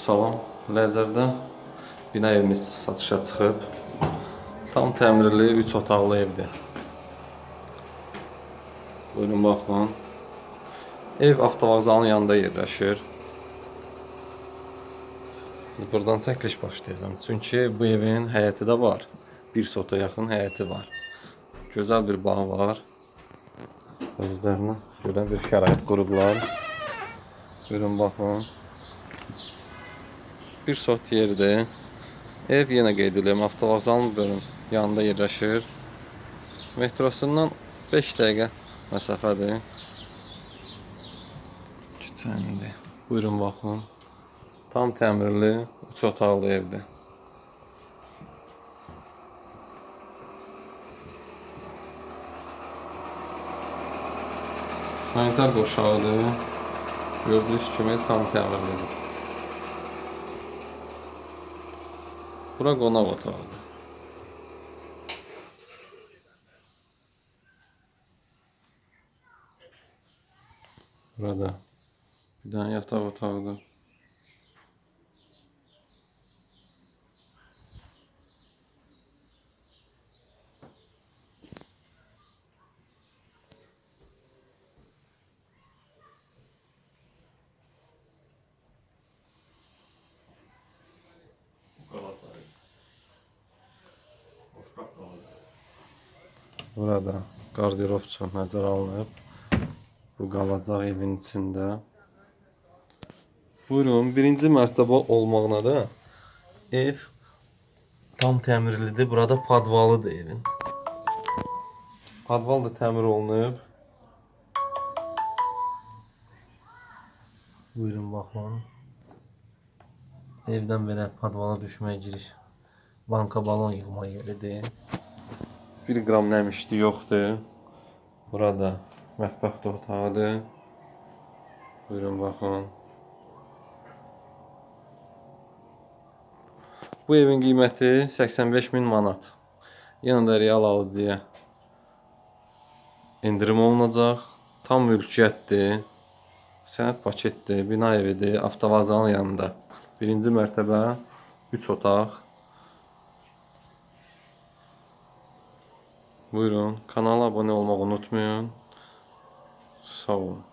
Salam. Ləzərdə bina evimiz satışa çıxıb. Tam təmirli 3 otaqlı evdir. Buyurun baxın. Ev avtovağzalın yanında yerləşir. Buradan çəkiliş başlayacağım. Çünki bu evin həyəti də var. Bir sota yaxın həyəti var. Gözəl bir bağ var. Özlərinə görə bir şərait qurublar. Buyurun baxın. Bir sot yerdir. Ev yenə qeyd edirəm, avtovağzalın bölüm yanında yerləşir. Metrosundan 5 dəqiqə məsafədir. Küçəndir. Buyurun baxın. Tam təmirli, 3 otaqlı evdir. Sanitar qoşağıdır. Gördüyünüz kimi tam təmirlidir. Bura qonaq otağıdır. Burada bir dənə yataq otağıdır. Burada qardırop üçün nəzərə alınıb. Bu qalacaq evin içində. Buyurun, birinci mərtəbə olmağına da ev tam təmirlidir. Burada podvalıdır evin. Podval da təmir olunub. Buyurun baxın. Evdən belə podvala düşməyə giriş. Banka balon yığma yeridir. 1 qram nəmişli yoxdur. Burada mətbəx otağıdır. Buyurun baxın. Bu evin qiyməti 85 min manat. Yenə də real alıcıya endirim olunacaq. Tam mülkiyyətdir. Sənəd paketdir, bina evidir, avtovazanın yanında. Birinci mərtəbə, 3 otaq. Buyurun, kanala abunə olmağı unutmayın. Sağ olun.